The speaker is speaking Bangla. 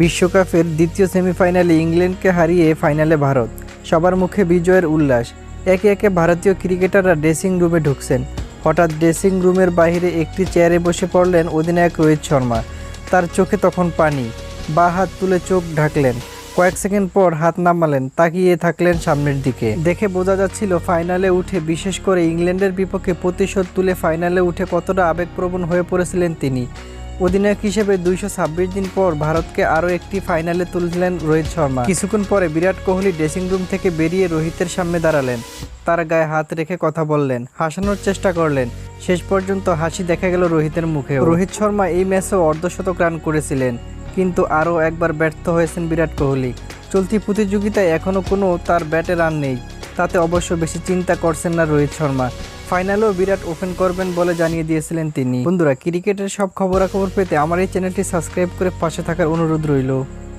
বিশ্বকাপের দ্বিতীয় সেমিফাইনালে ইংল্যান্ডকে হারিয়ে ফাইনালে ভারত। সবার মুখে বিজয়ের উল্লাস। একে একে ভারতীয় ক্রিকেটাররা ড্রেসিং রুমে ঢুকছেন। হঠাৎ ড্রেসিং রুমের বাইরে একটি চেয়ারে বসে পড়লেন অধিনায়ক রোহিত শর্মা। তার চোখে তখন পানি। বা হাত তুলে চোখ ঢাকলেন। কয়েক সেকেন্ড পর হাত নামালেন, তাকিয়ে থাকলেন সামনের দিকে। দেখে বোঝা যাচ্ছিল ফাইনালে উঠে বিশেষ করে ইংল্যান্ডের বিপক্ষে প্রতিশোধ তুলে ফাইনালে উঠে কতটা আবেগপ্রবণ হয়ে পড়েছিলেন তিনি। অধিনায়ক হিসেবে দুইশো ছাব্বিশ দিন পর ভারতকে আরও একটি ফাইনালে তুললেন রোহিত শর্মা। কিছুক্ষণ পরে বিরাট কোহলি ড্রেসিং রুম থেকে বেরিয়ে রোহিতের সামনে দাঁড়ালেন। তার গায়ে হাত রেখে কথা বললেন, হাসানোর চেষ্টা করলেন। শেষ পর্যন্ত হাসি দেখা গেল রোহিতের মুখে রোহিত শর্মা এই ম্যাচেও অর্ধশতক রান করেছিলেন, কিন্তু আরও একবার ব্যর্থ হয়েছেন বিরাট কোহলি। চলতি প্রতিযোগিতায় এখনও কোনো তার ব্যাটে রান নেই। তাতে অবশ্য বেশি চিন্তা করছেন না রোহিত শর্মা। ফাইনালেও বিরাট ওপেন করবেন বলে জানিয়ে দিয়েছিলেন তিনি। বন্ধুরা, ক্রিকেটের সব খবরাখবর পেতে আমার এই চ্যানেলটি সাবস্ক্রাইব করে পাশে থাকার অনুরোধ রইল।